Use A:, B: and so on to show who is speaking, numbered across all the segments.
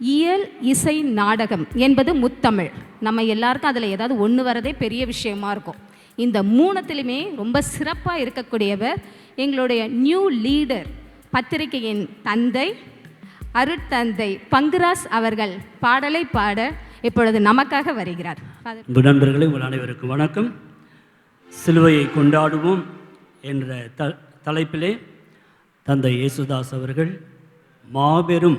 A: இயல் இசை நாடகம் என்பது முத்தமிழ். நம்ம எல்லாருக்கும் அதில் ஏதாவது ஒன்று வரதே பெரிய விஷயமா இருக்கும். இந்த மூணத்திலுமே ரொம்ப சிறப்பாக இருக்கக்கூடியவர் எங்களுடைய நியூ லீடர் பத்திரிகையின் தந்தை அருட்தந்தை பங்குராஸ் அவர்கள். பாடலை பாட இப்பொழுது நமக்காக வருகிறார்.
B: நண்பர்களே உங்கள் அனைவருக்கும் வணக்கம். சிலுவையை கொண்டாடுவோம் என்ற த தலைப்பிலே தந்தை இயேசுதாஸ் அவர்கள் மாபெரும்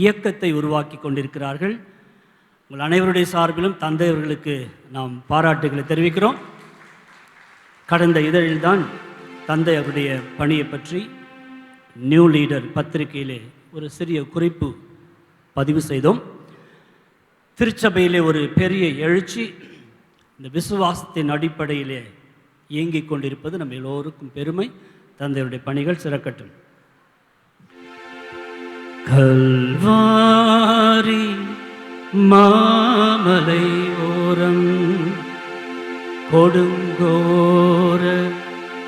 B: இயக்கத்தை உருவாக்கி கொண்டிருக்கிறார்கள். உங்கள் அனைவருடைய சார்பிலும் தந்தை அவர்களுக்கு நாம் பாராட்டுகளை தெரிவிக்கிறோம். கடந்த இதழில்தான் தந்தை அவருடைய பணியை பற்றி நியூ லீடர் பத்திரிகையிலே ஒரு சிறிய குறிப்பு பதிவு செய்தோம். திருச்சபையிலே ஒரு பெரிய எழுச்சி இந்த விசுவாசத்தின் அடிப்படையிலே இயங்கிக் கொண்டிருப்பது நம்ம எல்லோருக்கும் பெருமை. தந்தையுடைய பணிகள் சிறக்கட்டும். கல்வாரி மாமலை ஓரம் கொடுங்கோர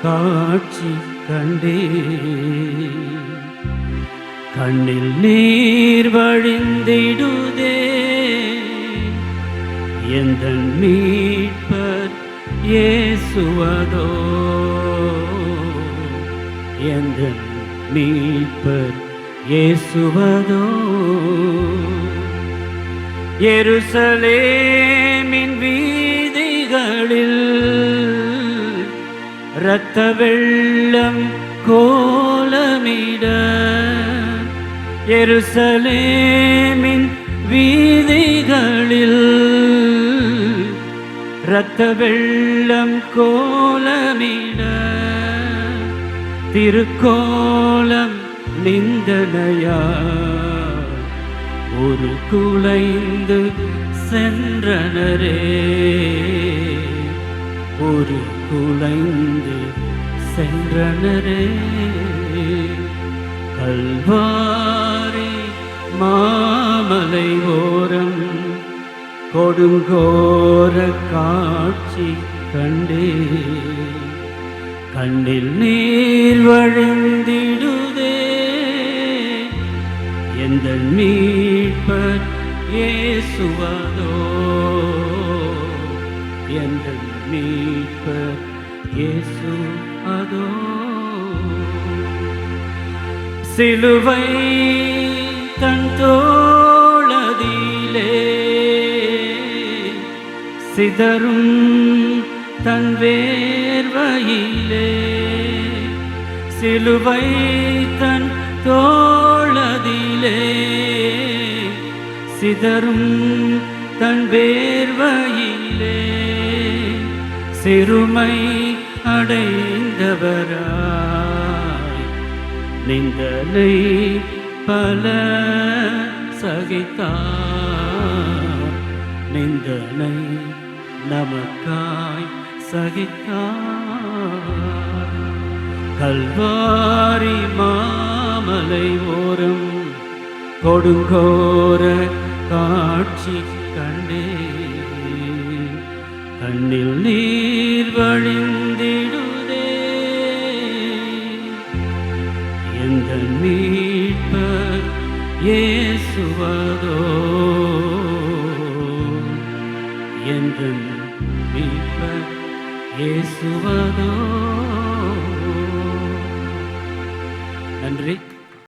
B: காட்சி கண்டே கண்ணில் நீர் வழிந்திடுதே எந்த மீட்பர் ஏசுவதோ? எந்த மீட்பர் இயேசுவதோ எருசலேமின் வீதிகளில் இரத்த வெள்ளம் கோலமிட. எருசலேமின் வீதிகளில் இரத்த வெள்ளம் கோலமிட. திருக்கோலம் நிந்தனையா? ஒரு குலைந்து சென்றனரே. ஒரு குலைந்து சென்றனரே. கல்வாரி மாமலை ஓரம் கொடுங்கோர காட்சி கண்டே. கண்ணில் நீர் வழிந்திடுதே. எந்த மீட்பர் இயேசுவதோ எந்த மீட்பர் இயேசு அதோ சிலுவை தன் தோளதிலே சிதறும் தன் வேர்வையிலே. சிலுவை தன் தோ மனதிலே சிதறும் தன் வேர்வையிலே. சிறுமை அடைந்தவராய் நிந்தலை பல சகித்தார். நிந்தனை நமக்காய் சகித்தார். கல்வாரி மாமலை ஓரம் கொடுங்கோர காட்சி கண்டே கண்ணில் நீர் வழிந்திடுதே. எந்த மீட்பர் ஏசுவதோ. எந்த மீட்பர் ஏசுவதோ. நன்றி.